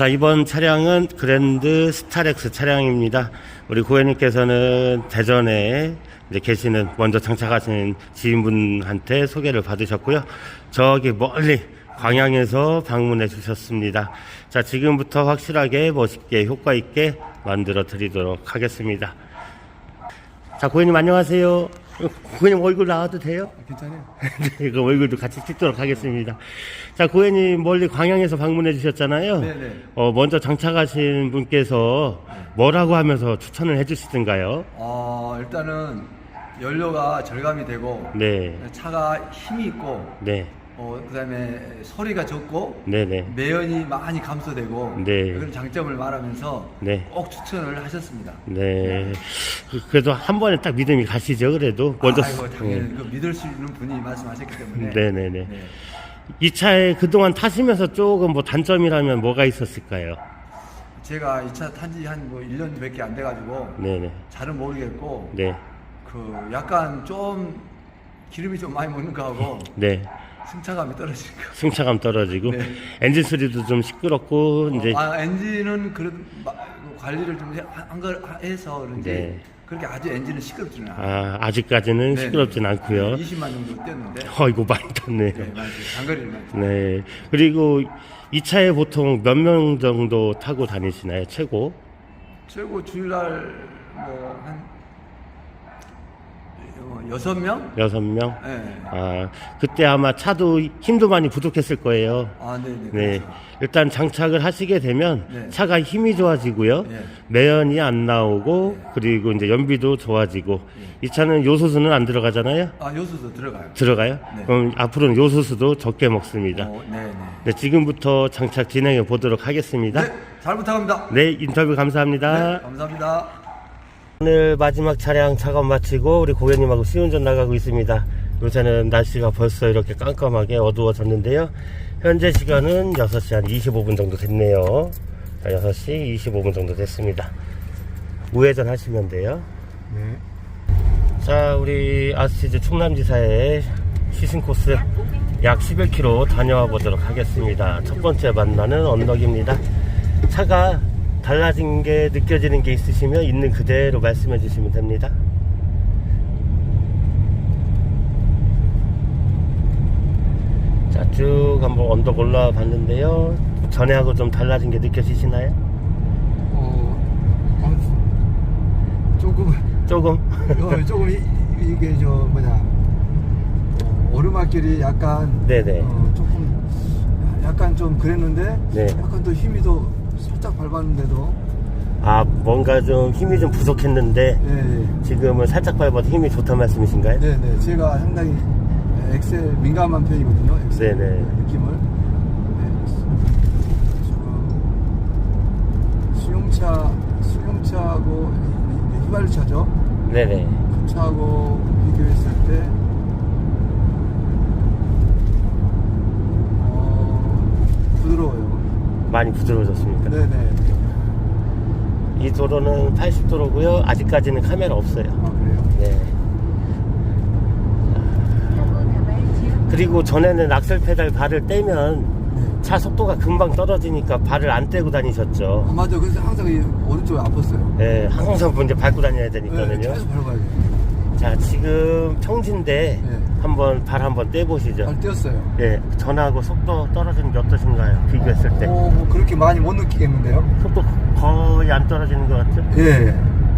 자, 이번 차량은 그랜드 스타렉스 차량입니다. 우리 고객님께서는 대전에 이제 계시는 먼저 장착하시는 지인분한테 소개를 받으셨고요. 저기 멀리 광양에서 방문해 주셨습니다. 자, 지금부터 확실하게 멋있게 효과 있게 만들어 드리도록 하겠습니다. 자, 고객님 안녕하세요. 고객님 얼굴 나와도 돼요? 괜찮아요. 네, 그 얼굴도 같이 찍도록 하겠습니다. 자, 고객님 멀리 광양에서 방문해 주셨잖아요. 네네. 어, 먼저 장착하신 분께서 뭐라고 하면서 추천을 해 주시던가요? 어, 일단은 연료가 절감이 되고 네, 차가 힘이 있고 네, 어, 그다음에 소리가 적고 네, 네, 매연이 많이 감소되고 네. 그런 장점을 말하면서 네. 꼭 추천을 하셨습니다. 네. 그- 그래도 한 번에 딱 믿음이 가시죠, 그래도. 먼저. 아이고 당연히 그 믿을 수 있는 분이 말씀하셨기 때문에 네, 네, 네. 네. 이 차에 그동안 타시면서 조금 뭐 단점이라면 뭐가 있었을까요? 제가 이 차 탄 지 한뭐 1년 밖에 안 돼가지고 네, 네, 잘은 모르겠고 네, 그 약간 좀 기름이 좀 많이 먹는 거하고 네. 승차감이 떨어지는 거. 승차감 떨어지고 네. 엔진 소리도 좀 시끄럽고 이제 아, 엔진은 그래도 마- 관리를 좀 한걸 해서 그런지 네. 그렇게 아주 엔진은 시끄럽지는 않아요. 아, 아직까지는 네, 시끄럽진 네. 않고요. 20만 정도 뛰었는데 어이구 많이 탔네요. 네, 맞아요. 장거리를 많이 네. 그리고 이 차에 보통 몇 명 정도 타고 다니시나요? 최고? 최고 주일날 뭐한 여섯 명? 여섯 명? 네. 아, 그때 아마 차도 힘도 많이 부족했을 거예요. 아, 네, 네. 네. 그렇죠. 일단 장착을 하시게 되면 네. 차가 힘이 좋아지고요. 네. 매연이 안 나오고 그리고 이제 연비도 좋아지고 이 차는 요소수는 안 들어가잖아요. 아, 요소도 들어가요. 들어가요? 네. 그럼 앞으로는 요소수도 적게 먹습니다. 어, 네, 네. 네, 지금부터 장착 진행해 보도록 하겠습니다. 네, 잘 부탁합니다. 네, 인터뷰 감사합니다. 네, 감사합니다. 오늘 마지막 차량 작업 마치고 우리 고객님하고 시운전 나가고 있습니다. 요새는 날씨가 벌써 이렇게 깜깜하게 어두워졌는데요. 현재 시간은 6시 한 25분 정도 됐네요. 자, 6시 25분 정도 됐습니다. 우회전 하시면 돼요. 자, 우리 아스티즈 충남지사의 시승 코스 약 11km 다녀와 보도록 하겠습니다. 첫 번째 만나는 언덕입니다. 차가 달라진 게 느껴지는 게 있으시면 있는 그대로 말씀해 주시면 됩니다. 자, 쭉 한번 언덕 올라와 봤는데요. 전에하고 좀 달라진 게 느껴지시나요? 어, 어, 조금, 조금? 어, 조금 이, 이게 저 뭐냐 어, 오르막길이 약간 네네. 어, 조금 약간 좀 그랬는데 네. 약간 더 힘이 더 살짝 밟았는데도 아, 뭔가 좀 힘이 좀 부족했는데 네, 지금은 살짝 밟아도 힘이 좋다는 말씀이신가요? 네, 네, 제가 상당히 엑셀 민감한 편이거든요. 엑셀 네네. 느낌을 네, 지금 수용차 수용차하고 휘발유차죠. 네네. 그 차하고 비교했을 때 어, 부드러워요. 많이 부드러워졌습니까? 네네. 이 도로는 80도로고요. 아직까지는 카메라 없어요. 아 그래요? 네. 그리고 전에는 악셀 페달 발을 떼면 네. 차 속도가 금방 떨어지니까 발을 안 떼고 다니셨죠. 아 맞아. 그래서 항상 이 오른쪽에 아팠어요. 네, 항상 이제 밟고 다녀야 네, 되니까는요. 계속 밟아야 돼. 자, 지금 평지인데 네. 한번 발 한번 떼보시죠. 발 떼었어요. 네, 전하고 속도 떨어지는 게 어떠신가요? 비교했을 때. 오, 뭐 그렇게 많이 못 느끼겠는데요? 속도 거의 안 떨어지는 것 같죠? 예.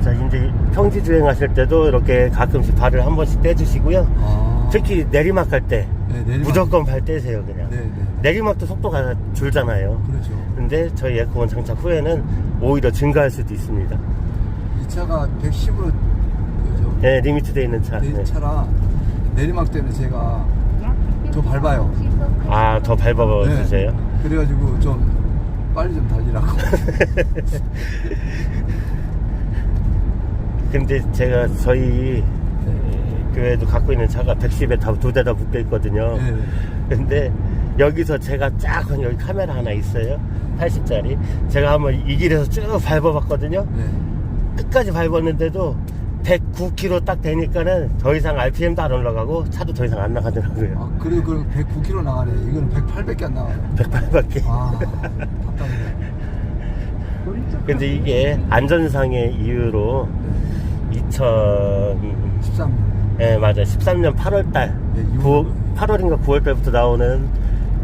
자, 이제 평지 주행하실 때도 이렇게 가끔씩 발을 한 번씩 떼주시고요. 아. 특히 내리막 갈 때 네, 내리막. 무조건 발 떼세요, 그냥. 네, 네. 내리막도 속도가 줄잖아요. 그렇죠. 근데 저희 에어컨 장착 후에는 오히려 증가할 수도 있습니다. 이 차가 110으로 그죠? 네, 리미트 돼 있는 차. 내 네. 차라 내리막 때문에 제가 더 밟아요. 아, 더 밟아 네. 주세요. 그래가지고 좀 빨리 좀 달리라고. 근데 제가 저희 에, 교회도 갖고 있는 차가 110에 다 두 대다 붙어 있거든요. 네. 근데 여기서 제가 쫙 여기 카메라 하나 있어요. 80짜리. 제가 한번 이 길에서 쭉 밟아봤거든요. 네. 끝까지 밟았는데도 109km 딱 되니까는 더 이상 RPM도 안 올라가고 차도 더 이상 안 나가더라고요. 아, 그래도 그 109km 나가네. 이건 108밖에 안 나가요. 108밖에. 아, 답답해. 근데 이게 안전상의 이유로 2000 13년. 예, 맞아. 13년 8월 달. 예, 이월. 9, 8월인가 9월 달부터 나오는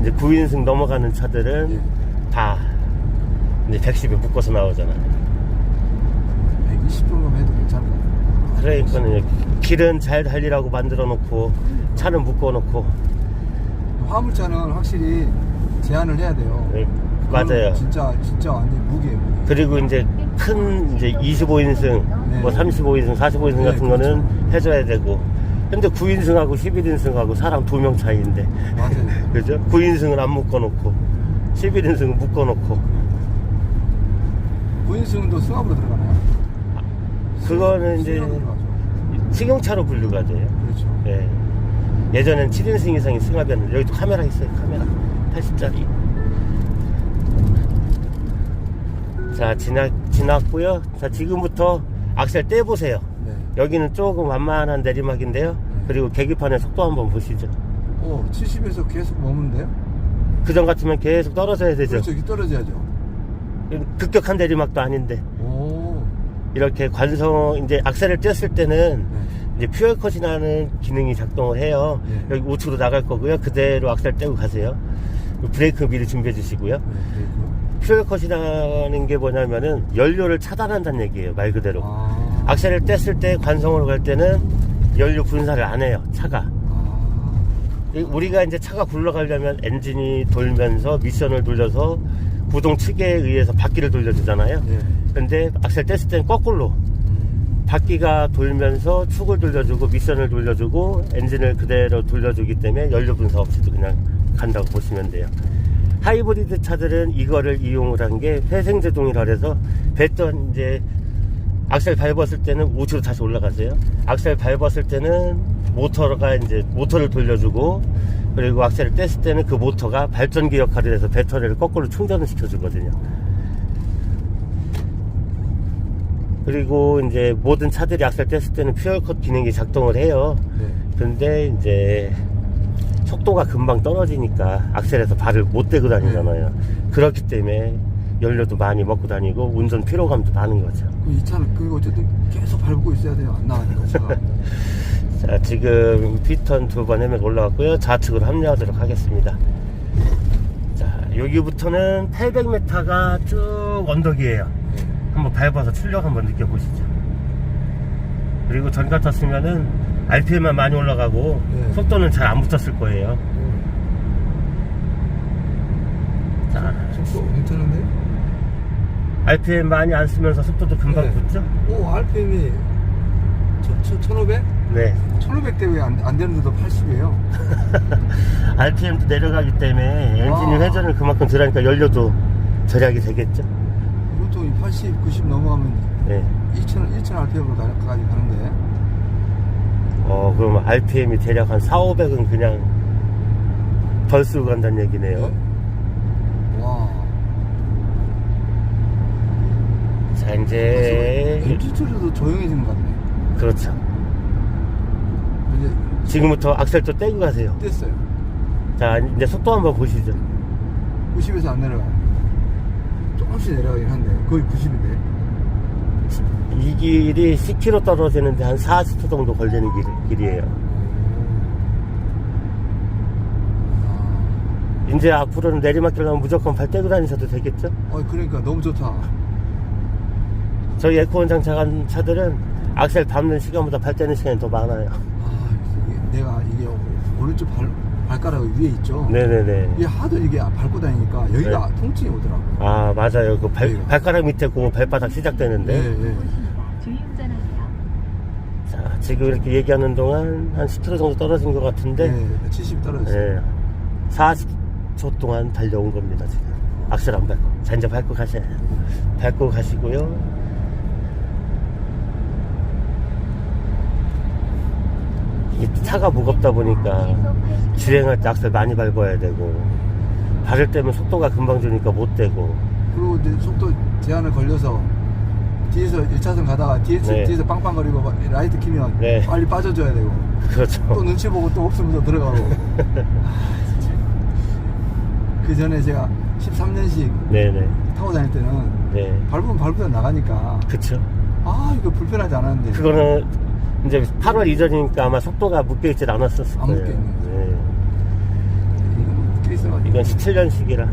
이제 9인승 넘어가는 차들은 예. 다 이제 110에 묶어서 나오잖아. 120 정도면 해도 괜찮을 것 같아요. 그러니까 길은 잘 달리라고 만들어 놓고 차는 묶어 놓고 화물차는 확실히 제한을 해야 돼요. 예, 그건 맞아요. 진짜 진짜 완전 무기예요. 무기. 그리고 이제 큰 이제 25인승, 네. 뭐 35인승, 45인승 네, 같은 거는 해줘야 되고. 근데 9인승하고 11인승하고 사람 두 명 차이인데. 맞아요. 그죠? 9인승은 안 묶어놓고, 11인승은 묶어놓고. 구인승도 승합으로 들어가나요? 그거는 이제. 승용차로 분류가 돼요. 그렇죠. 예. 예전엔 7인승 이상이 승합이었는데, 여기도 카메라 있어요, 카메라. 80짜리. 자, 지나, 지났고요 자, 지금부터 악셀 떼 보세요. 네. 여기는 조금 완만한 내리막인데요. 그리고 계기판의 속도 한번 보시죠. 오, 70에서 계속 머문데요? 그전 같으면 계속 떨어져야 되죠. 그렇죠. 여기 떨어져야죠. 급격한 내리막도 아닌데 오. 이렇게 관성 이제 악셀을 뗐을 때는 네. 이제 퓨얼 컷이라는 기능이 작동을 해요. 네. 여기 우측으로 나갈 거고요. 그대로 악셀 떼고 가세요. 브레이크 미리 준비해 주시고요. 네, 그리고. 퓨얼 컷이라는 게 뭐냐면은 연료를 차단한다는 얘기예요. 말 그대로. 아. 악셀을 뗐을 때 관성으로 갈 때는 연료 분사를 안 해요. 차가. 아. 이- 우리가 이제 차가 굴러가려면 엔진이 돌면서 미션을 돌려서 구동 측에 의해서 바퀴를 돌려주잖아요. 네. 근데 악셀 뗐을 땐 거꾸로 음. 바퀴가 돌면서 축을 돌려주고 미션을 돌려주고 엔진을 그대로 돌려주기 때문에 연료 분사 없이도 그냥 간다고 보시면 돼요. 하이브리드 차들은 이거를 이용을 한 게 회생 제동이라 그래서 뱉던 이제 악셀 밟았을 때는 우측으로 다시 올라가세요. 악셀 밟았을 때는 모터가 이제 모터를 돌려주고 그리고 악셀을 뗐을 때는 그 모터가 발전기 역할을 해서 배터리를 거꾸로 충전을 시켜주거든요. 그리고 이제 모든 차들이 악셀 뗐을 때는 퓨얼컷 기능이 작동을 해요. 네. 근데 이제 속도가 금방 떨어지니까 악셀에서 발을 못 대고 다니잖아요. 그렇기 때문에 연료도 많이 먹고 다니고 운전 피로감도 나는 거죠. 그이 차는 그 어쨌든 계속 밟고 있어야 돼요. 안 나가니까 차가. 자, 지금 피턴 두 번 헤매 올라왔고요. 좌측으로 합류하도록 하겠습니다. 자, 여기부터는 800m가 쭉 언덕이에요. 한번 밟아서 출력 한번 느껴보시죠. 그리고 전 같았으면은 RPM만 많이 올라가고 네. 속도는 잘 안 붙었을 거예요. 자, 속도 괜찮은데? RPM 많이 안 쓰면서 속도도 금방 네. 붙죠? 오, RPM이 1500? 네. 1500대 왜안 안 되는데도 80이에요? RPM도 내려가기 때문에 엔진이 아. 회전을 그만큼 들어가니까 연료도 절약이 되겠죠? 보통 80, 90 넘어가면 네. 2000, 2000 RPM으로 가까지 가는데. 어, 그럼 RPM이 대략 한 4, 500은 그냥 덜 쓰고 간다는 얘기네요. 네. 와. 자, 이제, 엔진 소리도 조용해지는 것 같네. 그렇죠. 지금부터 악셀 좀 떼고 가세요. 뗐어요. 자, 이제 속도 한번 보시죠. 90에서 안 내려가요. 조금씩 내려가긴 한데, 거의 90인데. 이 길이 10km 떨어지는데 한 40초 정도 걸리는 길, 길이에요. 아, 이제 앞으로는 내리막길 가면 무조건 발 떼고 다니셔도 되겠죠? 어, 그러니까 너무 좋다. 저희 에코원 장착한 차들은 악셀 밟는 시간보다 발 떼는 시간이 더 많아요. 아, 오른쪽 발, 발가락 위에 있죠? 네네네. 이게 하도 이게 밟고 다니니까 여기가 통증이 오더라고. 아, 맞아요. 그 발, 네. 발가락 밑에 그 발바닥 시작되는데. 네, 네. 주행전환이요. 자, 지금 이렇게 얘기하는 동안 한 10km 정도 떨어진 것 같은데. 네, 70 떨어졌어요. 예. 40초 동안 달려온 겁니다, 지금. 악셀 안 밟고. 자, 이제 밟고 가세요. 밟고 가시고요. 이 차가 무겁다 보니까 주행할 때 악셀 많이 밟아야 되고, 밟을 때면 속도가 금방 주니까 못 되고, 그리고 이제 속도 제한을 걸려서 뒤에서 1차선 가다가 뒤에서, 네. 뒤에서 빵빵거리고 막 라이트 키면 네. 빨리 빠져줘야 되고 그렇죠. 또 눈치 보고 또 없으면서 들어가고 아, 진짜. 그 전에 제가 13년씩 네네. 타고 다닐 때는 네. 밟으면 밟으면 나가니까 그쵸. 아 이거 불편하지 않았는데 그거는 이제 8월 이전이니까 아마 속도가 묶여있질 않았었을 안 거예요. 묶여있는 거죠. 네. 이건 17년식이라.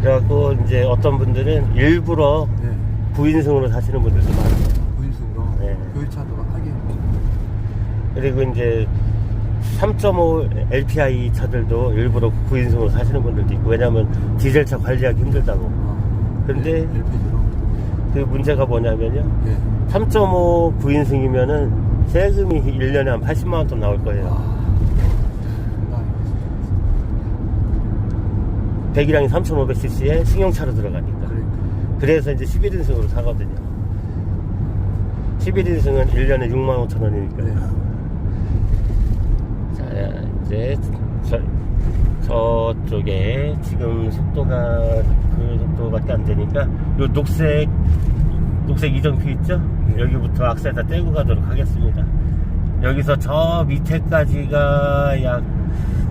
그래갖고 이제 어떤 분들은 일부러 네. 9인승으로 사시는 분들도 많아요. 구인승으로 네. 교회차도 하긴 그리고 이제 3.5 LPI 차들도 일부러 9인승으로 사시는 분들도 있고 왜냐면 디젤차 관리하기 힘들다고. 아, 근데 LPG로 그 문제가 뭐냐면요. 예. 3.5 9인승이면은 세금이 1년에 한 80만 원 돈 나올 거예요. 아, 배기량이 3,500cc에 승용차로 들어가니까. 그러니까 그래서 이제 11인승으로 사거든요. 11인승은 1년에 6만 5천 원이니까. 네. 자, 이제 저, 저쪽에 지금 속도가 그 속도밖에 안 되니까 요 녹색 녹색 이정표 있죠? 네. 여기부터 악셀 다 떼고 가도록 하겠습니다. 여기서 저 밑에까지가 약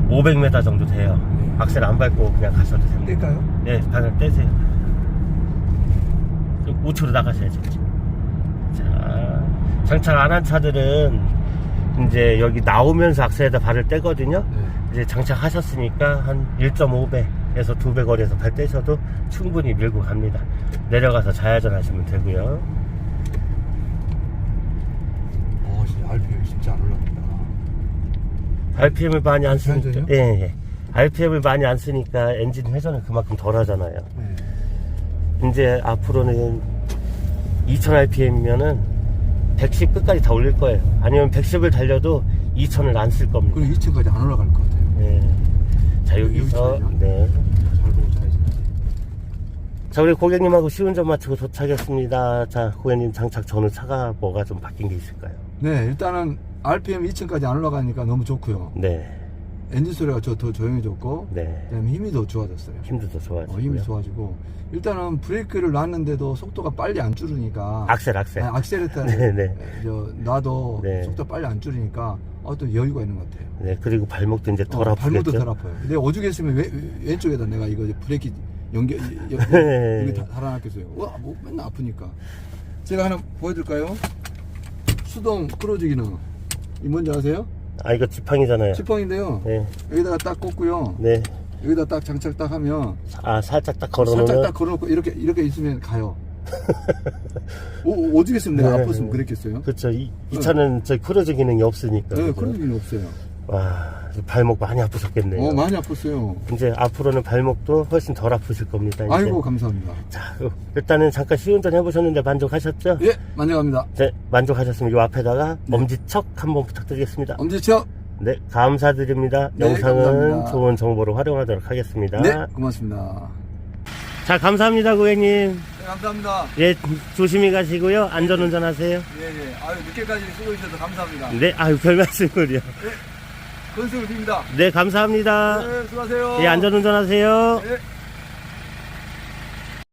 500m 정도 돼요. 악셀 안 밟고 그냥 가셔도 됩니다. 뗄까요? 네, 방을 떼세요. 좀 우측으로 나가셔야죠. 자, 장착 안 한 차들은 이제 여기 나오면서 악셀에다 발을 떼거든요. 네. 이제 장착하셨으니까 한 1.5배 에서 2배 거리에서 발 떼셔도 충분히 밀고 갑니다. 내려가서 좌회전 하시면 되고요. 어, 진짜 RPM 진짜 안 올라간다. RPM을 많이 안 쓰니까? 예, 예. RPM을 많이 안 쓰니까 엔진 회전을 그만큼 덜 하잖아요. 네. 이제 앞으로는 2000rpm이면은 110 끝까지 다 올릴 거예요. 아니면 110을 달려도 2000을 안 쓸 겁니다. 그럼 2층까지 안 올라갈 것 같아요. 네. 자, 여기서? 네. 자야지. 자, 우리 고객님하고 시운전 마치고 도착했습니다. 자, 고객님 장착 전후 차가 뭐가 좀 바뀐 게 있을까요? 네, 일단은 RPM 2층까지 안 올라가니까 너무 좋고요. 네. 엔진 소리가 저 더 조용해졌고, 네. 그다음에 힘이 더 좋아졌어요. 힘도 더 좋아지고요. 어, 힘이 좋아지고 일단은 브레이크를 놨는데도 속도가 빨리 안 줄으니까 악셀, 악셀. 아니, 악셀에다 네, 네. 저 놔도 네. 속도 빨리 안 줄으니까 어, 또 여유가 있는 것 같아요. 네, 그리고 발목도 이제 덜 어, 아프겠죠? 발목도 덜 아파요. 근데 오죽했으면 왼, 왼쪽에다 내가 이거 브레이크 연결 여- 네. 달아놨겠어요. 와, 뭐 맨날 아프니까. 제가 하나 보여드릴까요? 수동 크루즈 기능. 이 뭔지 아세요? 아, 이거 지팡이잖아요. 지팡인데요. 네. 여기다가 딱 꽂고요. 네. 여기다 딱 장착 딱 하면 아, 살짝 딱 걸어놓으면. 살짝 딱 걸어놓고 이렇게 이렇게 있으면 가요. 오, 오죽했으면 내가 네. 아팠으면 그랬겠어요? 그렇죠. 이, 이 차는 저 크루즈 기능이 없으니까. 네, 그죠? 그런 일은 없어요. 와, 발목 많이 아프셨겠네요. 어, 많이 아팠어요. 이제 앞으로는 발목도 훨씬 덜 아프실 겁니다. 이제. 아이고, 감사합니다. 자, 어, 일단은 잠깐 시운전 해보셨는데 만족하셨죠? 예, 만족합니다. 네, 만족하셨으면 이 앞에다가 네. 엄지척 한번 부탁드리겠습니다. 엄지척. 네, 감사드립니다. 네, 영상은 감사합니다. 좋은 정보로 활용하도록 하겠습니다. 네, 고맙습니다. 자, 감사합니다, 고객님. 네, 감사합니다. 예, 조심히 가시고요. 안전운전 하세요. 예, 예. 아유, 늦게까지 수고해주셔서 감사합니다. 네, 아유, 별 말씀을요. 건승을 드립니다. 네, 감사합니다. 네, 수고하세요. 예, 안전운전 하세요. 네.